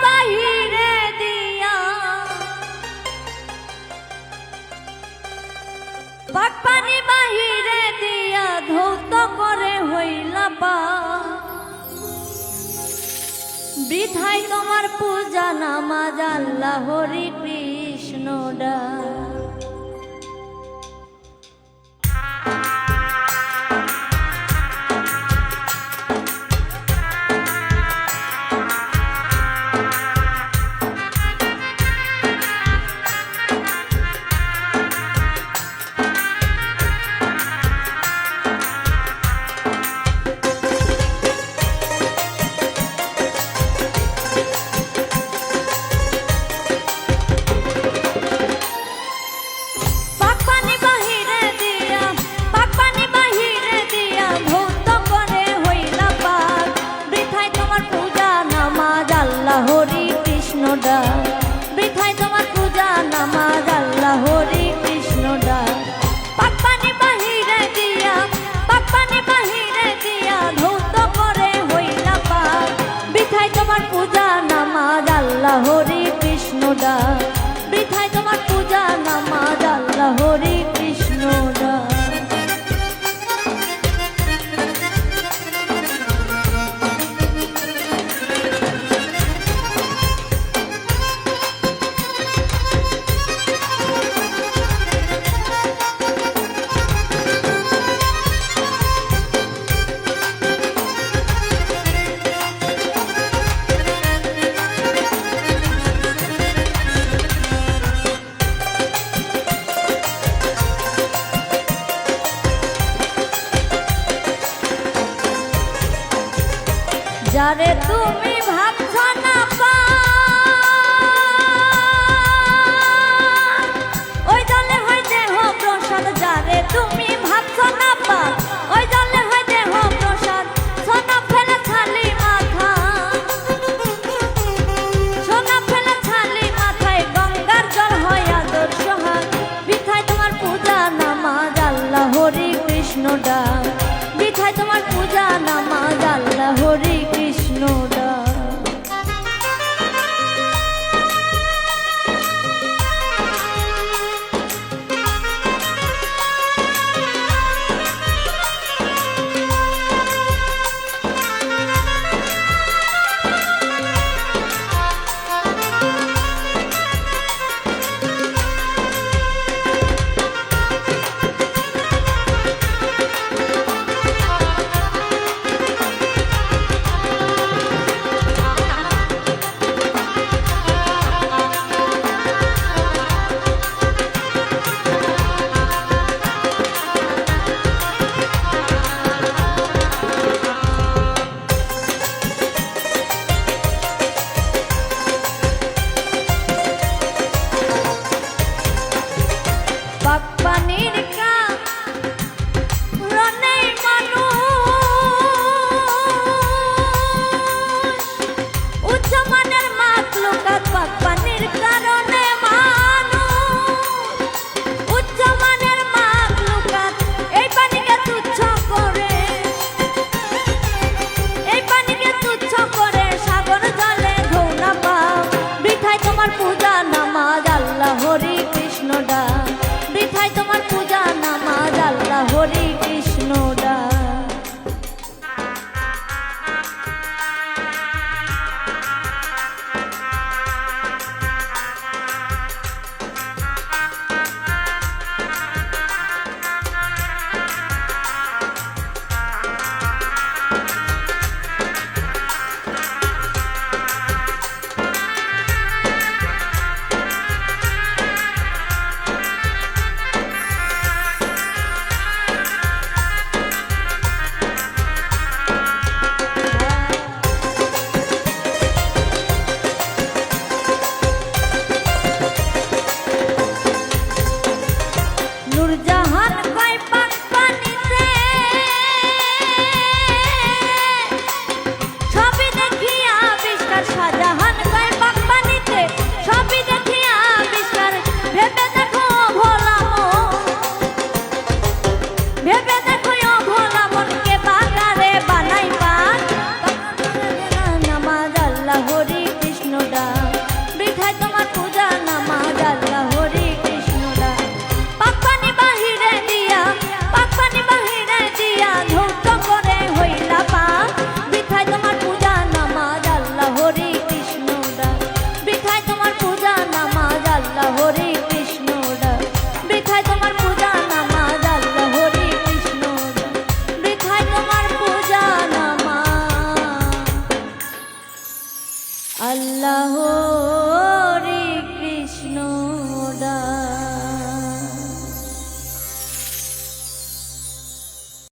পানি দিয়া। দিয়া ধৌত হইলা বৃথাই তোমার পূজা নামাজ আল্লাহ হরি কৃষ্ণ ডা তুমি তুমি পানির আল্লাহ